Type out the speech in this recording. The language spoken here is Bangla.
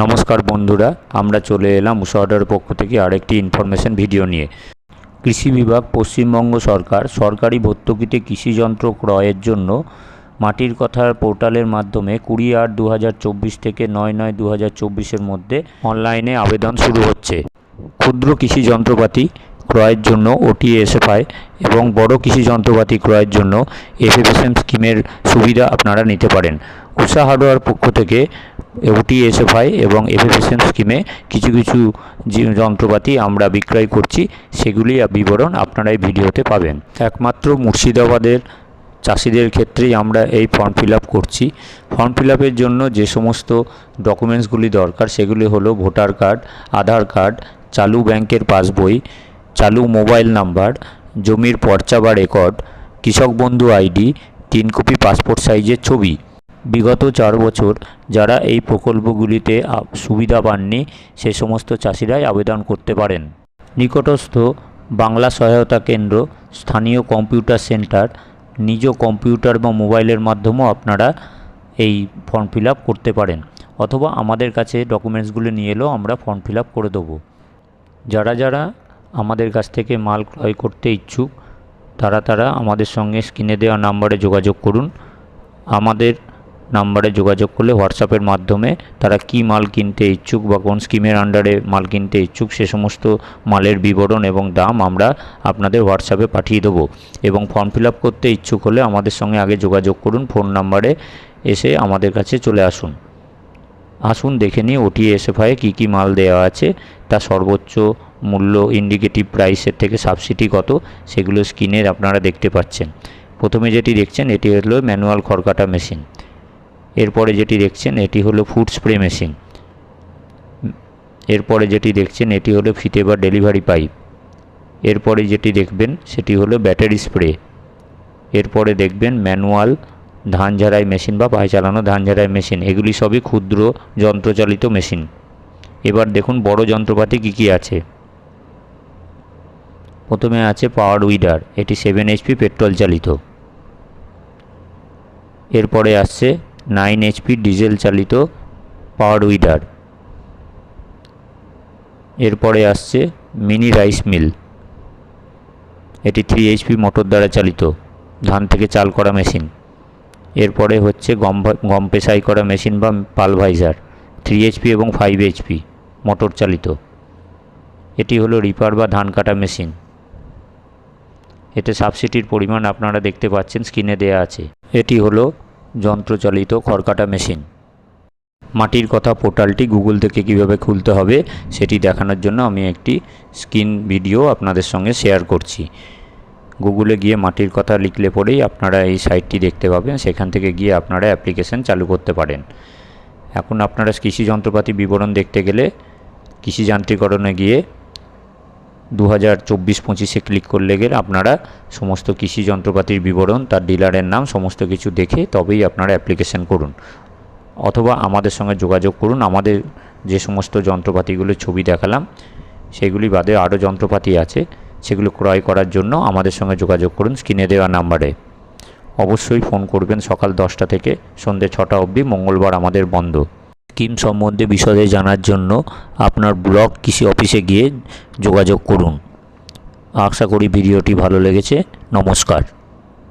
নমস্কার বন্ধুরা, আমরা চলে এলাম উষা অর্ডারের পক্ষ থেকে আরেকটি ইনফরমেশন ভিডিও নিয়ে। কৃষি বিভাগ, পশ্চিমবঙ্গ সরকার, সরকারি ভর্তুকিতে কৃষি যন্ত্র ক্রয়ের জন্য মাটির কথার পোর্টালের মাধ্যমে কুড়ি আট দু থেকে নয় নয় দু হাজার মধ্যে অনলাইনে আবেদন শুরু হচ্ছে। ক্ষুদ্র কৃষি যন্ত্রপাতি ক্রয়ের জন্য ওটিএসএফআই এবং বড় কৃষি যন্ত্রপাতি ক্রয়ের জন্য এফএফএসএম স্কিমের সুবিধা আপনারা নিতে পারেন। উষা হার্ডওয়ার পক্ষ থেকে ওটিএসএফআই এবং এফএফএসএম স্কিমে কিছু কিছু যন্ত্রপাতি আমরা বিক্রয় করছি সেগুলি বিবরণ আপনারা এই ভিডিওতে পাবেন। একমাত্র মুর্শিদাবাদের চাষিদের ক্ষেত্রেই আমরা এই ফর্ম ফিল করছি। ফর্ম ফিল জন্য যে সমস্ত ডকুমেন্টসগুলি দরকার, সেগুলি হলো ভোটার কার্ড আধার কার্ড চালু ব্যাংকের পাসবই, চালু মোবাইল নাম্বার জমির পর্চা বা রেকর্ড কৃষক বন্ধু আইডি তিন কপি পাসপোর্ট সাইজের ছবি। বিগত চার বছর যারা এই প্রকল্পগুলিতে সুবিধা পাননি, সে সমস্ত চাষিরাই আবেদন করতে পারেন। নিকটস্থ বাংলা সহায়তা কেন্দ্র, স্থানীয় কম্পিউটার সেন্টার, নিজ কম্পিউটার বা মোবাইলের মাধ্যমেও আপনারা এই ফর্ম ফিল করতে পারেন। অথবা আমাদের কাছে ডকুমেন্টসগুলো নিয়ে এলেও আমরা ফর্ম ফিল করে দেবো। যারা যারা আমাদের কাছ থেকে মাল ক্রয় করতে ইচ্ছুক, তারা তারা আমাদের সঙ্গে স্ক্রিনে দেওয়া নাম্বারে যোগাযোগ করুন। আমাদের নাম্বারে যোগাযোগ করলে হোয়াটসঅ্যাপের মাধ্যমে তারা কি মাল কিনতে ইচ্ছুক বা কোন স্কিমের আন্ডারে মাল কিনতে ইচ্ছুক সে সমস্ত মালের বিবরণ এবং দাম আমরা আপনাদের হোয়াটসঅ্যাপে পাঠিয়ে দেবো এবং ফর্ম ফিল করতে ইচ্ছুক হলে আমাদের সঙ্গে আগে যোগাযোগ করুন। ফোন নাম্বারে এসে আমাদের কাছে চলে আসুন। আসুন, দেখে নিই ওটি এসএফআইয়ে কী কী মাল দেওয়া আছে। তা সর্বোচ্চ মূল্য ইন্ডিকেটিভ প্রাইসের থেকে সাবসিডি কত, সেগুলো স্ক্রিনের আপনারা দেখতে পাচ্ছেন। প্রথমে যেটি দেখছেন, এটি হলো ম্যানুয়াল খড়কাটা মেশিন এরপরে যেটি দেখছেন, এটি হলো ফুড স্প্রে মেশিন এরপরে যেটি দেখছেন, এটি হলো ফিতে বা ডেলিভারি পাইপ এরপরে যেটি দেখবেন, সেটি হলো ব্যাটারি স্প্রে এরপরে দেখবেন ম্যানুয়াল ধান ঝাড়াই মেশিন বা পায়ে চালানো ধান ঝাড়াই মেশিন এগুলি সবই ক্ষুদ্র যন্ত্রচালিত মেশিন এবার দেখুন, বড় যন্ত্রপাতি কী কী আছে। প্রথমে আছে পাওয়ার উইডার এটি সেভেন এইচপি পেট্রোল চালিত। এরপরে আসছে নাইন এইচপি ডিজেল চালিত পাওয়ার উইডার। এরপরে আসছে মিনি রাইস মিল। এটি থ্রি এইচপি মোটর দ্বারা চালিত। ধান থেকে চাল করা মেশিন। এরপরে হচ্ছে গম গম পেশাই করা মেশিন বা পালভাইজার। থ্রি এইচপি এবং ফাইভ এইচপি মোটর চালিত। এটি হলো রিপার বা ধান কাটা মেশিন। এতে সাবসিডির পরিমাণ আপনারা দেখতে পাচ্ছেন, স্ক্রিনে দেয়া আছে। এটি হলো যন্ত্রচালিত খড়কাটা মেশিন। মাটির কথা পোর্টালটি গুগল থেকে কীভাবে খুলতে হবে সেটি দেখানোর জন্য আমি একটি স্ক্রিন ভিডিও আপনাদের সঙ্গে শেয়ার করছি। গুগলে গিয়ে মাটির কথা লিখলে পরেই আপনারা এই সাইটটি দেখতে পাবেন। সেখান থেকে গিয়ে আপনারা অ্যাপ্লিকেশন চালু করতে পারেন। এখন আপনারা কৃষি যন্ত্রপাতি বিবরণ দেখতে গেলে কৃষি যান্ত্রিকরণে গিয়ে দু হাজার চব্বিশ পঁচিশে ক্লিক করলে গেলে আপনারা সমস্ত কৃষি যন্ত্রপাতির বিবরণ, তার ডিলারের নাম, সমস্ত কিছু দেখে তবেই আপনারা অ্যাপ্লিকেশন করুন। অথবা আমাদের সঙ্গে যোগাযোগ করুন। আমাদের যে সমস্ত যন্ত্রপাতিগুলোর ছবি দেখালাম, সেগুলি বাদে আরও যন্ত্রপাতি আছে, সেগুলো ক্রয় করার জন্য আমাদের সঙ্গে যোগাযোগ করুন স্ক্রিনে দেওয়া নাম্বারে। অবশ্যই ফোন করবেন সকাল দশটা থেকে সন্ধ্যে ছটা অবধি, মঙ্গলবার আমাদের বন্ধ। স্কিম সম্বন্ধে বিশদে জানার জন্য আপনার ব্লক কৃষি অফিসে গিয়ে যোগাযোগ করুন। আশা করি ভিডিওটি ভালো লেগেছে। নমস্কার।